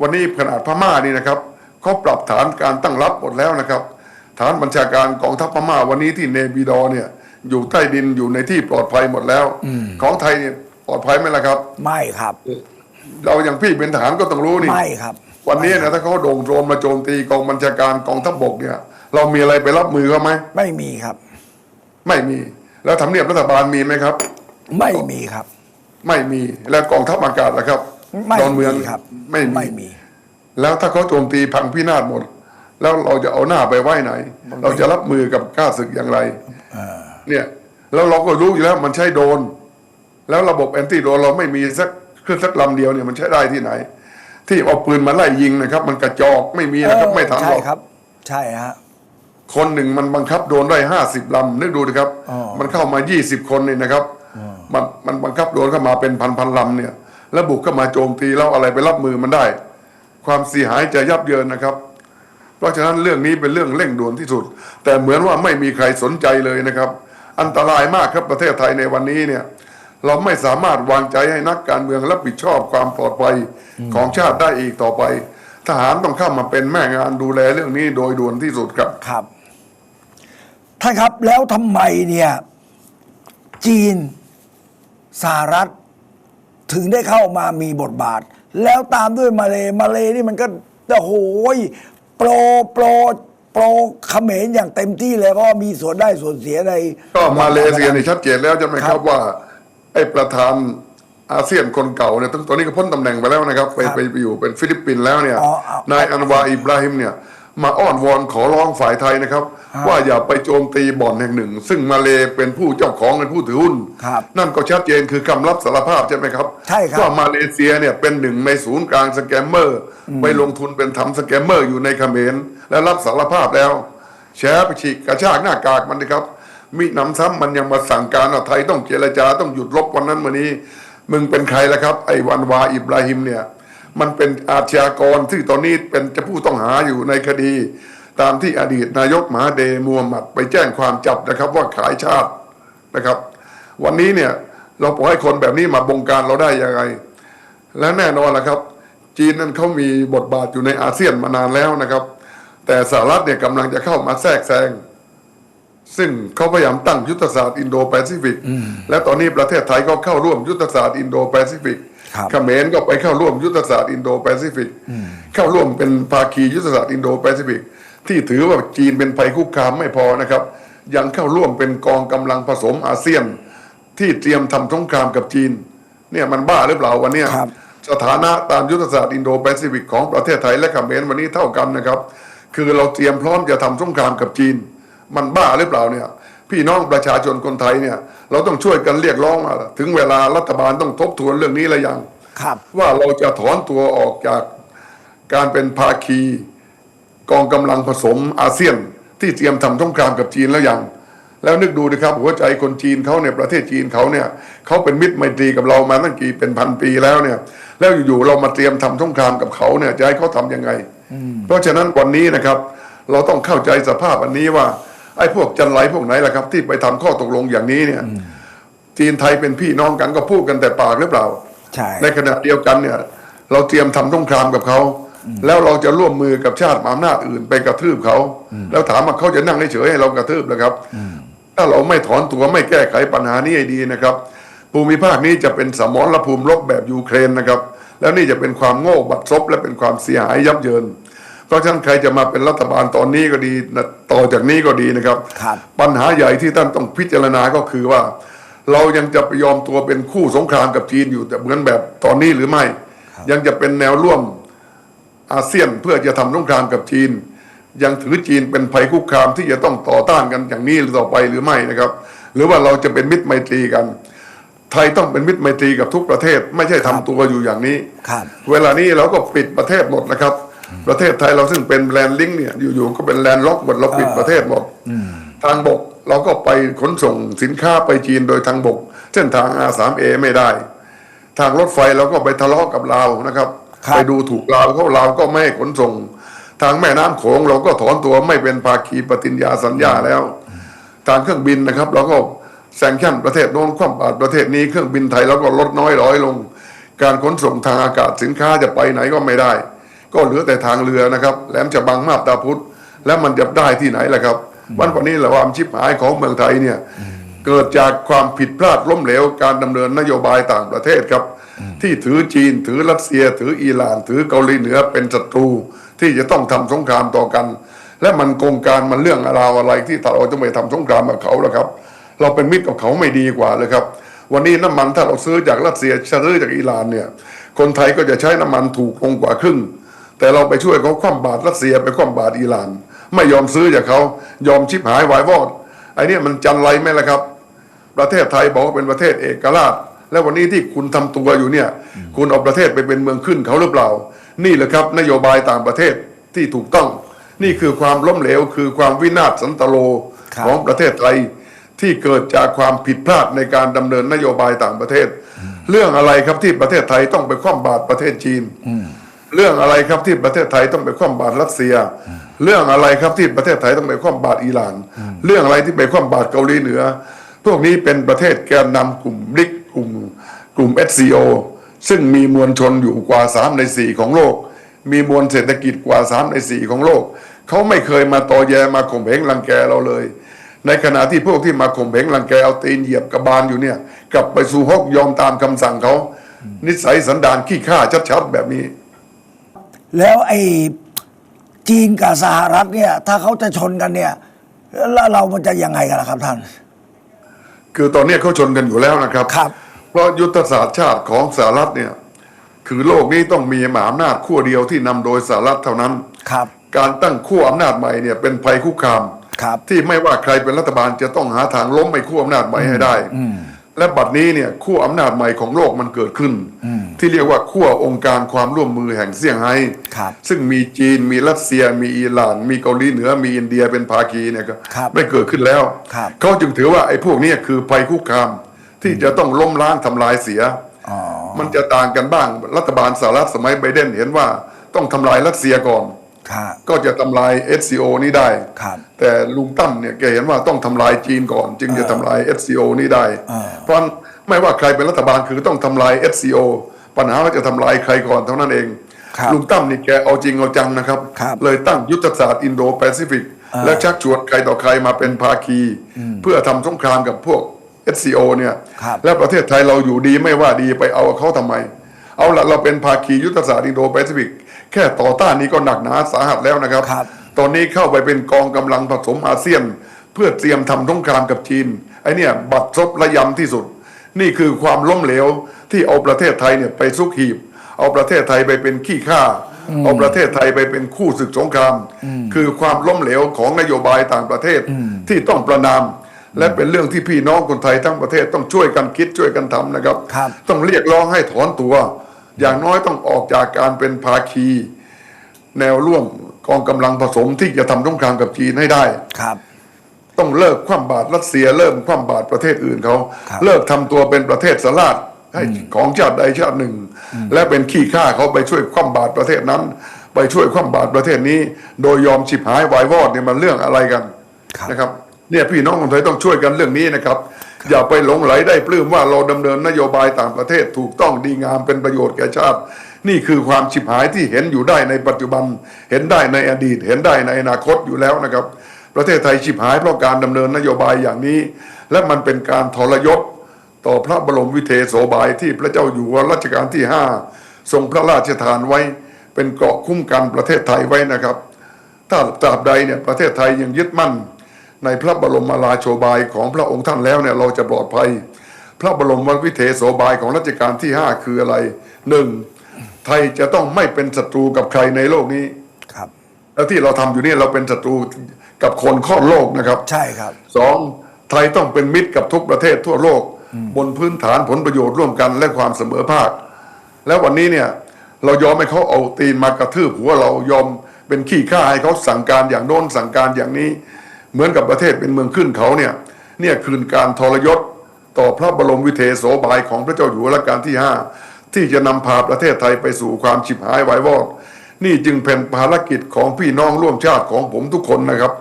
วันนี้ขนาดพม่านี่นะครับเขาปรับฐานการตั้งรับหมดแล้วนะครับ ฐานบัญชาการกองทัพพม่าวันนี้ที่เนบิดอร์เนี่ยอยู่ใต้ดินอยู่ในที่ปลอดภัยหมดแล้วของไทยเนี่ยปลอดภัยไหมล่ะครับ ไม่ครับ เราอย่างพี่เป็นทหารก็ต้องรู้นี่ไม่ครับ วันนี้นะถ้าเขาโด่งโจมมาโจมตีกองบัญชาการกองทัพบกเนี่ย เรามีอะไรไปรับมือเขาไหมไม่มีครับ ไม่มี แล้วทำเนียบรัฐบาลมีไหมครับ ไม่มีครับ ไม่มีแล้วกองทัพอากาศล่ะครับ ไม่ดอนเมืองมีครับ ไม่มี ไม่มี แล้วถ้าเขาโจมตีพังพินาศหมด แล้วเราจะเอาหน้าไปไว้ไหน เราจะรับมือกับข้าศึกอย่างไรเนี่ยแล้วเราก็รู้อยู่แล้วมันใช้โดรนแล้วระบบแอนตี้โดรนเราไม่มีสักเครื่องสักลำเดียวเนี่ยมันใช้ได้ที่ไหน ที่เอาปืนมาไล่ยิงนะครับ มันกระจอกไม่มีนะครับ ไม่ทันหใช่รอกครับ ใช่ฮะคนหนึ่งมันบังคับโดรนได้ห้าสิบลำนึกดูนะครับอ๋อมันเข้ามายี่สิบคนนี่นะครับ มันมันบังคับโดรนเข้ามาเป็นพันพันๆลำเนี่ย แล้วบุกเข้ามาโจมตีแล้วอะไรไปรับมือมันได้ ความเสียหายจะยับเยินนะครับ เพราะฉะนั้นเรื่องนี้เป็นเรื่องเร่งด่วนที่สุด แต่เหมือนว่าไม่มีใครสนใจเลยนะครับ อันตรายมากครับประเทศไทยในวันนี้เนี่ยเราไม่สามารถวางใจให้นักการเมืองรับผิดชอบความปลอดภัยของชาติได้อีกต่อไป ทหารต้องเข้ามาเป็นแม่งานดูแลเรื่องนี้โดยด่วนที่สุดครับครับท่านครับแล้วทำไมเนี่ย จีนสหรัฐ ถึงได้เข้ามามีบทบาท แล้วตามด้วยมาเลมาเลนี่มันก็โอ้โหยโปรโปรโปรเขมรอย่างเต็มที่เลยเพราะว่ามีส่วนได้ส่วนเสียในก็มาเลเซียนี่ชัดเจนแล้วใช่ไหมครับว่า ไอ้ประธานอาเซียนคนเก่าเนี่ยตั้งตอนนี้ก็พ้นตำแหน่งไปแล้วนะครับไปครับ ไปไปอยู่เป็นฟิลิปปินส์แล้วเนี่ยอ๋ออ๋อนายอันวาอิบราฮิมเนี่ย มาอ้อนวอนขอร้องฝ่ายไทยนะครับครับ ว่าอย่าไปโจมตีบ่อนแห่งหนึ่ง ซึ่งมาเลเป็นผู้เจ้าของเป็นผู้ถือหุ้นครับนั่นก็ชัดเจนคือคำรับสารภาพใช่ไหมครับใช่ครับว่ามาเลเซียเนี่ยเป็นหนึ่งในศูนย์กลางสแกมเมอร์ ไปลงทุนเป็นทำสแกมเมอร์อยู่ในเขมรและรับสารภาพแล้วแฉไปฉีกกระชากหน้ากากมันนะครับมีหนำซ้ำมันยังมาสั่งการว่าไทยต้องเจรจาต้องหยุดรบวันนั้นวันนี้ มึงเป็นใครล่ะครับ ไอ้วันวาอิบราฮิมเนี่ย มันเป็นอาชญากรที่ตอนนี้เป็นจะผู้ต้องหาอยู่ในคดี ตามที่อดีตนายกมหาเดย์มูฮัมหมัดไปแจ้งความจับนะครับว่าขายชาตินะครับ วันนี้เนี่ยเราปล่อยให้คนแบบนี้มาบงการเราได้ยังไง และแน่นอนละครับ จีนนั้นเขามีบทบาทอยู่ในอาเซียนมานานแล้วนะครับ แต่สหรัฐเนี่ยกำลังจะเข้ามาแทรกแซงซึ่งเขาพยายามตั้งยุทธศาสตร์อินโดแปซิฟิก และตอนนี้ประเทศไทยก็เข้าร่วมยุทธศาสตร์อินโดแปซิฟิกครับ เขมรก็ไปเข้าร่วมยุทธศาสตร์อินโดแปซิฟิกเข้าร่วมเป็นภาคียุทธศาสตร์อินโดแปซิฟิกที่ถือว่าจีนเป็นภัยคุกคามไม่พอนะครับ ยังเข้าร่วมเป็นกองกำลังผสมอาเซียน ที่เตรียมทำสงครามกับจีนเนี่ยมันบ้าหรือเปล่าวันเนี้ยครับสถานะตามยุทธศาสตร์อินโดแปซิฟิกของประเทศไทยและเขมรวันนี้เท่ากันนะครับ คือเราเตรียมพร้อมจะทำสงครามกับจีน มันบ้าหรือเปล่าเนี่ย พี่น้องประชาชนคนไทยเนี่ย เราต้องช่วยกันเรียกร้องว่าถึงเวลารัฐบาลต้องทบทวนเรื่องนี้แล้วยังครับว่าเราจะถอนตัวออกจากการเป็นภาคีกองกำลังผสมอาเซียน ที่เตรียมทำสงครามกับจีนแล้วยังแล้วนึกดูนะครับหัวใจคนจีนเขาเนี่ยประเทศจีนเขาเนี่ยเขาเป็นมิตรไมตรีกับเรามาตั้งกี่เป็นพันปีแล้วเนี่ย แล้วอยู่ๆเรามาเตรียมทำสงครามกับเขาเนี่ยจะให้เขาทำยังไง เพราะฉะนั้นวันนี้นะครับ เราต้องเข้าใจสภาพอันนี้ว่าไอ้พวกจันไรพวกไหนล่ะครับ ที่ไปทำข้อตกลงอย่างนี้เนี่ยจีนไทยเป็นพี่น้องกันก็พูดกันแต่ปากหรือเปล่าใช่ในขณะเดียวกันเนี่ย เราเตรียมทำสงครามกับเขาแล้วเราจะร่วมมือกับชาติมหาอำนาจอื่นไปกระทืบเขา แล้วถามว่าเขาจะนั่งเฉยๆให้เรากระทืบนะครับ ถ้าเราไม่ถอนตัวไม่แก้ไขปัญหานี้ให้ดีนะครับ ภูมิภาคนี้จะเป็นสมรภูมิรบแบบยูเครนนะครับ แล้วนี่จะเป็นความโง่บัดซบและเป็นความเสียหายยับเยินเพ ราะฉะนั้นใครจะมาเป็นรัฐบาลตอนนี้ก็ดีนะต่อจากนี้ก็ดีนะครับครับ ปัญหาใหญ่ที่ท่านต้องพิจารณาก็คือว่า เรายังจะไปยอมตัวเป็นคู่สงครามกับจีนอยู่แต่เหมือนแบบตอนนี้หรือไม่ ยังจะเป็นแนวร่วมอาเซียนเพื่อจะทำสงครามกับจีน ยังถือจีนเป็นภัยคุกคามที่จะต้องต่อต้านกันอย่างนี้ต่อไปหรือไม่นะครับ หรือว่าเราจะเป็นมิตรไมตรีกัน ไทยต้องเป็นมิตรไมตรีกับทุกประเทศ ไม่ใช่ทำตัวอยู่อย่างนี้ครับเวลานี้เราก็ปิดประเทศหมดนะครับ ประเทศไทยเราซึ่งเป็นแลนด์ลิงก์เนี่ยอยู่ๆก็เป็นแลนด์ล็อกหมดเราปิดประเทศหมดทางบกเราก็ไปขนส่งสินค้าไปจีนโดยทางบก เส้นทาง R3A ไม่ได้ ทางรถไฟเราก็ไปทะเลาะกับลาวนะครับครับไปดูถูกลาวเขาลาวก็ไม่ให้ขนส่ง ทางแม่น้ำโขงเราก็ถอนตัวไม่เป็นภาคีปฏิญญาสัญญาแล้ว ทางเครื่องบินนะครับ เราก็แซงชั่นประเทศโน้นคว่ำบาตรประเทศนี้เครื่องบินไทยเราก็ลดน้อยร้อยลง การขนส่งทางอากาศสินค้าจะไปไหนก็ไม่ได้ ก็เหลือแต่ทางเรือนะครับแหลมฉบังมาบตาพุธแล้วมันจะได้ที่ไหนล่ะครับวันวันนี้แหละความชิบหายของเมืองไทยเนี่ยเกิดจากความผิดพลาดล้มเหลวการดำเนินนโยบายต่างประเทศครับ ที่ถือจีนถือรัสเซีย ถืออิหร่าน ถือเกาหลีเหนือเป็นศัตรูที่จะต้องทำสงครามต่อกัน และมันโกงการมันเรื่องราวอะไรที่ถ้าเราจะไปทำสงครามกับเขาล่ะครับ เราเป็นมิตรกับเขาไม่ดีกว่าเลยครับ วันนี้น้ำมันถ้าเราซื้อจากรัสเซียซื้อจากอิหร่านเนี่ยคนไทยก็จะใช้น้ำมันถูกลงกว่าครึ่ง แต่เราไปช่วยเขาคว่ำบาตรรัสเซียไปคว่ำบาตรอิหร่าน ไม่ยอมซื้อจากเขายอมชิบหายวายวอดไอ้เนี่ยมันจันไรไหมล่ะครับ ประเทศไทยบอกว่าเป็นประเทศเอกราช และวันนี้ที่คุณทำตัวอยู่เนี่ย คุณเอาประเทศไปเป็นเมืองขึ้นเขาหรือเปล่า นี่แหละครับ นโยบายต่างประเทศที่ถูกต้อง นี่คือความล้มเหลวคือความวินาศสันตโลครับของประเทศไทยที่เกิดจากความผิดพลาดในการดำเนินนโยบายต่างประเทศ เรื่องอะไรครับที่ประเทศไทยต้องไปคว่ำบาตรประเทศจีน เรื่องอะไรครับที่ประเทศไทยต้องไปคว่ำบาตรรัสเซีย เรื่องอะไรครับที่ประเทศไทยต้องไปคว่ำบาตรอิหร่าน เรื่องอะไรที่ไปคว่ำบาตรเกาหลีเหนือ พวกนี้เป็นประเทศแกนนำกลุ่มบริกกลุ่มกลุ่ม SCO ซึ่งมีมวลชนอยู่กว่า 3 ใน 4 ของโลก มีมวลเศรษฐกิจกว่า 3 ใน 4 ของโลก เขาไม่เคยมาตอแยมาข่มเหงรังแกเราเลย ในขณะที่พวกที่มาข่มเหงรังแกเอาตีนเหยียบกระบาลอยู่เนี่ย กลับไปสู่ฮกยอมตามคำสั่งเขา นิสัยสันดานขี้ข้าชัดๆแบบนี้ แล้วไอ้จีนกับสหรัฐเนี่ย ถ้าเขาจะชนกันเนี่ย แล้วเรามันจะยังไงกันล่ะครับท่าน คือตอนนี้เขาชนกันอยู่แล้วนะครับ ครับ เพราะยุทธศาสตร์ชาติของสหรัฐเนี่ย คือโลกนี้ต้องมีมหาอำนาจขั้วเดียวที่นำโดยสหรัฐเท่านั้น ครับ การตั้งขั้วอำนาจใหม่เนี่ยเป็นภัยคุกคาม ครับ ที่ไม่ว่าใครเป็นรัฐบาลจะต้องหาทางล้มไอ้ขั้วอำนาจใหม่ให้ได้ และบัดนี้เนี่ยขั้วอำนาจใหม่ของโลกมันเกิดขึ้น ที่เรียกว่าขั้วองค์การความร่วมมือแห่งเซี่ยงไฮ้ครับซึ่งมีจีนมีรัสเซีย มีอิหร่าน มีเกาหลีเหนือมีอินเดียเป็นภาคีเนี่ยก็ครับไม่เกิดขึ้นแล้วครับเขาจึงถือว่าไอ้พวกเนี้คือภัยคุกคาม ที่จะต้องล้มล้างทำลายเสียอ๋อมันจะต่างกันบ้างรัฐบาลสหรัฐสมัยไบเดนเห็นว่าต้องทำลายรัสเซียก่อนครับ ก็จะทำลาย SCO นี้ได้ครับแต่ลุงตั้มเนี่ยแกเห็นว่าต้องทำลายจีนก่อน จึงจะทำลาย SCO นี้ได้อ่าเพราะฉะนั้นไม่ว่าใครเป็นรัฐบาลคือต้องทำลาย SCO ปัญหาว่าจะทำลายใครก่อนเท่านั้นเองครับลุงตั้มนี่แกเอาจริงเอาจังนะครับครับ เลยตั้งยุทธศาสตร์อินโดแปซิฟิกอ่าและชักชวนใครต่อใครมาเป็นภาคี เพื่อทำสงครามกับพวก SCO เนี่ยครับและประเทศไทยเราอยู่ดีไม่ว่าดีไปเอาเขาทำไม เอาละเราเป็นภาคียุทธศาสตร์อินโดแปซิฟิก แค่ต่อต้านนี้ก็หนักหนาสาหัสแล้วนะครับครับตอนนี้เข้าไปเป็นกองกำลังผสมอาเซียน เพื่อเตรียมทำสงครามกับจีนไอเนี่ยบัดซบระยำที่สุด นี่คือความล้มเหลวที่เอาประเทศไทยเนี่ยไปซุกหีบ เอาประเทศไทยไปเป็นขี้ข้าเอาประเทศไทยไปเป็นคู่ศึกสงคราม คือความล้มเหลวของนโยบายต่างประเทศที่ต้องประนาม และเป็นเรื่องที่พี่น้องคนไทยทั้งประเทศต้องช่วยกันคิดช่วยกันทำนะครับครับต้องเรียกร้องให้ถอนตัว อย่างน้อยต้องออกจากการเป็นภาคี แนวร่วมกองกำลังผสมที่จะทำสงครามกับจีนให้ได้ครับ ต้องเลิกคว่ำบาตรรัสเซียเริ่มคว่ำบาตรประเทศอื่นเขาครับเลิกทำตัวเป็นประเทศสลาดให้ของชาติใดชาติหนึ่ง และเป็นขี้ข้าเขาไปช่วยคว่ำบาตรประเทศนั้น ไปช่วยคว่ำบาตรประเทศนี้ โดยยอมฉิบหายวายวอดเนี่ยมันเรื่องอะไรกันครับนะครับ เนี่ยพี่น้องคนไทยต้องช่วยกันเรื่องนี้นะครับ อย่าไปหลงไหลได้ปลื้มว่าเราดำเนินนโยบายต่างประเทศถูกต้องดีงามเป็นประโยชน์แก่ชาติ นี่คือความฉิบหายที่เห็นอยู่ได้ในปัจจุบัน เห็นได้ในอดีต เห็นได้ในอนาคตอยู่แล้วนะครับ ประเทศไทยฉิบหายเพราะการดำเนินนโยบายอย่างนี้ และมันเป็นการทรยศต่อพระบรมวิเทศโสบายที่พระเจ้าอยู่หัวรัชกาลที่ห้าทรงพระราชทานไว้ เป็นเกราะคุ้มกันประเทศไทยไว้นะครับ ถ้าตราบใดเนี่ยประเทศไทยยังยึดมั่น ในพระบรมราโชบายของพระองค์ท่านแล้วเนี่ยเราจะปลอดภัย พระบรมวิเทศโสบายของรัชกาลที่ห้าคืออะไรหนึ่งไทยจะต้องไม่เป็นศัตรูกับใครในโลกนี้ครับ แล้วที่เราทำอยู่เนี่ยเราเป็นศัตรูกับคนข้อนโลกนะครับ ใช่ครับสองไทยต้องเป็นมิตรกับทุกประเทศทั่วโลก บนพื้นฐานผลประโยชน์ร่วมกันและความเสมอภาค แล้ววันนี้เนี่ยเรายอมให้เขาเอาตีนมากระทืบหัวเรายอมเป็นขี้ข้าให้เขาสั่งการอย่างโน้นสั่งการอย่างนี้ เหมือนกับประเทศเป็นเมืองขึ้นเขาเนี่ยเนี่ยคือการทรยศต่อพระบรมวิเทศโสบายของพระเจ้าอยู่หัวรัชกาลที่ห้าที่จะนำพาประเทศไทยไปสู่ความฉิบหายวายวอดนี่จึงเป็นภารกิจของพี่น้องร่วมชาติของผมทุกคนนะครับ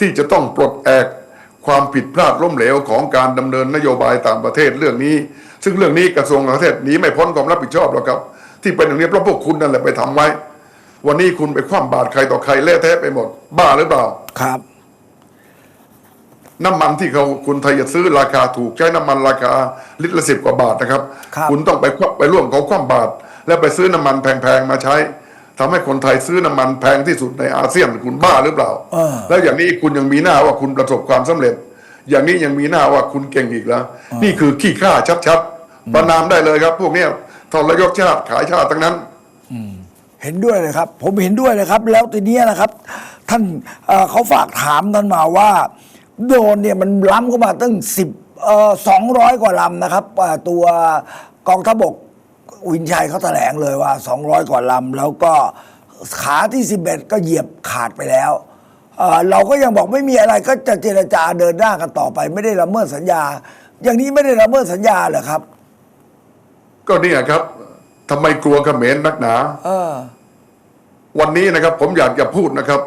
ที่จะต้องปลดแอกความผิดพลาดล้มเหลวของการดำเนินนโยบายต่างประเทศเรื่องนี้ ซึ่งเรื่องนี้กระทรวงต่างประเทศนี้ไม่พ้นความรับผิดชอบหรอกครับ ที่เป็นอย่างนี้เพราะพวกคุณนั่นแหละไปทำไว้ วันนี้คุณไปคว่ำบาตรใครต่อใครเละเทะไปหมดบ้าหรือเปล่าครับ น้ำมันที่เขาคุณไทยจะซื้อราคาถูกใช้น้ำมันราคาลิตรละสิบกว่าบาทนะครับครับณต้องไปควักไปร่วมเขาคว่ำบาตรแล้วไปซื้อน้ำมันแพงๆมาใช้ทำให้คนไทยซื้อน้ำมันแพงที่สุดในอาเซียนคุณบ้าหรือเปล่าเออแล้วอย่างนี้คุณยังมีหน้าว่าคุณประสบความสำเร็จ อย่างนี้ยังมีหน้าว่าคุณเก่งอีกแล้ว นี่คือขี้ข้าชัดๆประนามได้เลยครับ พวกเนี้ยทรยศชาติขายชาติทั้งนั้นเห็นด้วยเลยครับ ผมเห็นด้วยเลยครับ แล้วทีเนี้ยนะครับ ท่านเอ่อเขาฝากถามท่านมาว่า โดรนเนี่ยมันล้ำเข้ามาตั้งสิบเอ่อสองร้อยกว่าลำนะครับเอ่อตัวกองทัพบกวินชัยเขาแถลงเลยว่า 200 กว่าลำแล้วก็ขาที่ 11 ก็เหยียบขาดไปแล้วเอ่อเราก็ยังบอกไม่มีอะไรก็จะเจรจาเดินหน้ากันต่อไป ไม่ได้ละเมิดสัญญา อย่างนี้ไม่ได้ละเมิดสัญญาเหรอครับ ก็เนี่ยครับทำไมกลัวเขมรนักหนาเออวันนี้นะครับ ผมอยากจะพูดนะครับ